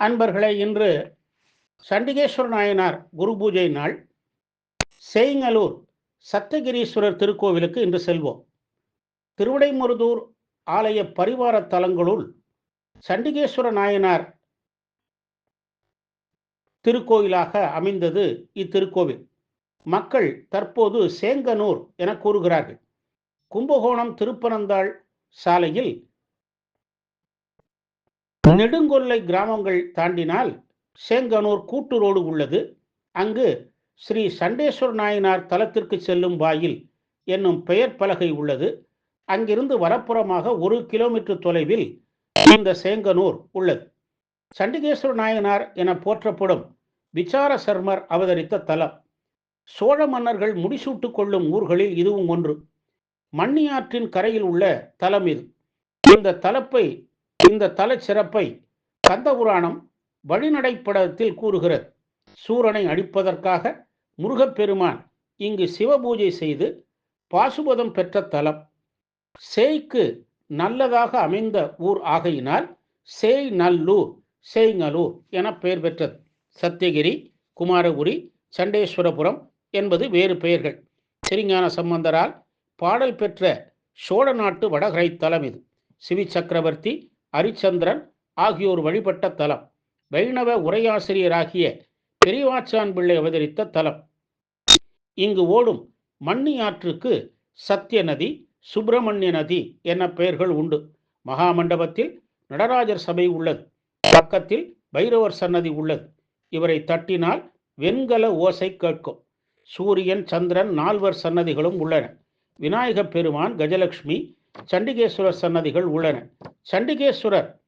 அன்பர்களே இன்று சண்டிகேஸ்வர நாயனார் குரு பூஜை நாள். செய்ங்கலூர் சத்தகிரீஸ்வரர் திருக்கோவிலுக்கு இன்று செல்வோம். திருவிடைமருதூர் ஆலய பரிவார தலங்களுள் சண்டிகேஸ்வர நாயனார் திருக்கோயிலாக அமைந்தது இத்திருக்கோவில். மக்கள் தற்போது சேங்கனூர் என கூறுகிறார்கள். கும்பகோணம் திருப்பனந்தாள் சாலையில் நெடுங்கொல்லை கிராமங்கள் தாண்டினால் சேங்கனூர் கூட்டு ரோடு உள்ளது. அங்கு ஸ்ரீ சண்டேஸ்வர நாயனார் தலத்திற்கு செல்லும் வாயில் என்னும் பெயர் பலகை உள்ளது. அங்கிருந்து வரப்புறமாக ஒரு கிலோமீட்டர் தொலைவில் இந்த சேங்கனூர் உள்ளது. சண்டிகேஸ்வர நாயனார் என போற்றப்படும் விசார சர்மர் அவதரித்த தலம். சோழ மன்னர்கள் முடிசூட்டு கொள்ளும் ஊர்களில் இதுவும் ஒன்று. மண்ணியாற்றின் கரையில் உள்ள தலம் இது. இந்த தலப்பை இந்த தல சிறப்பை கந்தபுராணம் வழிநடைப்படத்தில் கூறுகிறது. சூரனை அடிப்பதற்காக முருகப்பெருமான் இங்கு சிவபூஜை செய்து பாசுபதம் பெற்ற தலம். சேய்க்கு நல்லதாக அமைந்த ஊர் ஆகையினால் சேய் நல்லூர் சேய்நல்லூர் என பெயர் பெற்றது. சத்தியகிரி குமாரகுரி சண்டேஸ்வரபுரம் என்பது வேறு பெயர்கள். சிறிஞான சம்பந்தரால் பாடல் பெற்ற சோழ நாட்டு வடகரை தலம் இது. சிவி சக்கரவர்த்தி அரிச்சந்திரன் ஆகியோர் வழிபட்ட தலம். வைணவ உரையாசிரியராகிய பெரியவாச்சான் பிள்ளை அவதரித்த தலம். இங்கு ஓடும் மண்ணியாற்றுக்கு சத்திய நதி சுப்பிரமணிய நதி என பெயர்கள் உண்டு. மகாமண்டபத்தில் நடராஜர் சபை உள்ளது. பக்கத்தில் பைரவர் சன்னதி உள்ளது. இவரை தட்டினால் வெண்கல ஓசை கேட்கும். சூரியன் சந்திரன் நால்வர் சன்னதிகளும் உள்ளன. விநாயகப் பெருமான் கஜலட்சுமி சண்டிகேஸ்வரர் சன்னதிகள் உள்ளன. சண்டிகேஸ்வரர்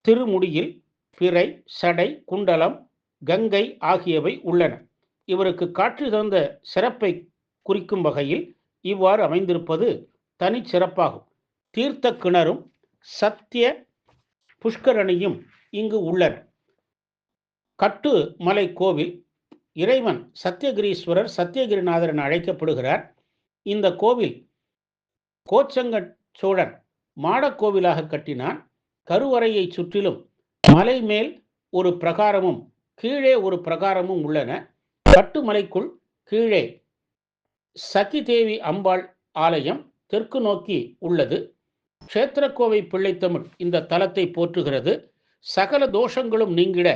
திருமுடியில் பிறை சடை குண்டலம் கங்கை ஆகியவை உள்ளன. இவருக்கு காற்று தந்த சிறப்பை குறிக்கும் வகையில் இவ்வாறு அமைந்திருப்பது தனிச்சிறப்பாகும் தீர்த்த கிணறும் சத்திய புஷ்கரணியும் இங்கு உள்ளன. கட்டு மலை கோவில் இறைவன் சத்தியகிரீஸ்வரர் சத்தியகிரிநாதர் என அழைக்கப்படுகிறார். இந்த கோவில் கோச்சங்க சோழன் மாடக்கோவிலாக கட்டினான். கருவறையை சுற்றிலும் மலை மேல் ஒரு பிரகாரமும் கீழே ஒரு பிரகாரமும் உள்ளன. கட்டுமலைக்குள் கீழே சதி தேவி அம்பாள் ஆலயம் தெற்கு நோக்கி உள்ளது. க்ஷேத்திரக்கோவை பிள்ளைத்தமிழ் இந்த தலத்தை போற்றுகிறது. சகல தோஷங்களும் நீங்கிட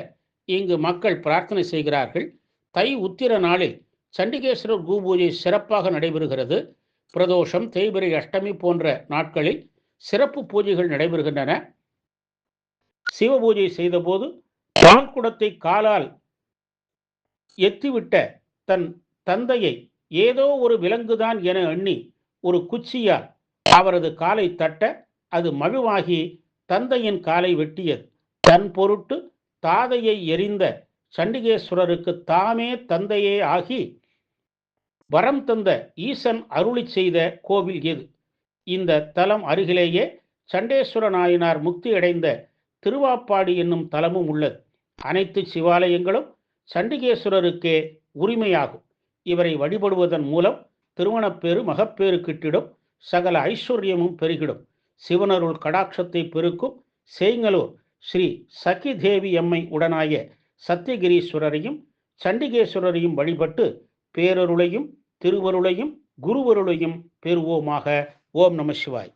இங்கு மக்கள் பிரார்த்தனை செய்கிறார்கள். தை உத்திர நாளில் சண்டிகேஸ்வரர் பூபூஜை சிறப்பாக நடைபெறுகிறது. பிரதோஷம் தேய்பிரை அஷ்டமி போன்ற நாட்களில் சிறப்பு பூஜைகள் நடைபெறுகின்றன. சிவபூஜை செய்தபோது பான் குடத்தை காலால் எத்திவிட்ட தன் தந்தையை ஏதோ ஒரு விலங்குதான் என எண்ணி ஒரு குச்சியால் அவரது காலை தட்ட அது மழுவாகி தந்தையின் காலை வெட்டியது தன் பொருட்டு தாதையை எரிந்த சண்டிகேஸ்வரருக்கு தாமே தந்தையே ஆகி வரம் தந்த ஈசன் அருளி செய்த கோவில் எது? இந்த தலம் அருகிலேயே சண்டேஸ்வர நாயனார் முக்தி அடைந்த திருவாப்பாடி என்னும் தலமும் உள்ளது. அனைத்து சிவாலயங்களும் சண்டிகேஸ்வரருக்கே உரிமையாகும். இவரை வழிபடுவதன் மூலம் திருமணப்பேறு மகப்பேறு கிட்டிடும் சகல ஐஸ்வர்யமும் பெருகிடும். சிவனருள் கடாட்சத்தை பெருக்கும் செய்ங்கலூர் ஸ்ரீ சகி தேவி அம்மை உடனாய சத்தியகிரீஸ்வரரையும் சண்டிகேஸ்வரரையும் வழிபட்டு பேரருளையும் திருவருளையும் குருவருளையும் பெறுவோமாக. ஓம் நம சிவாய்.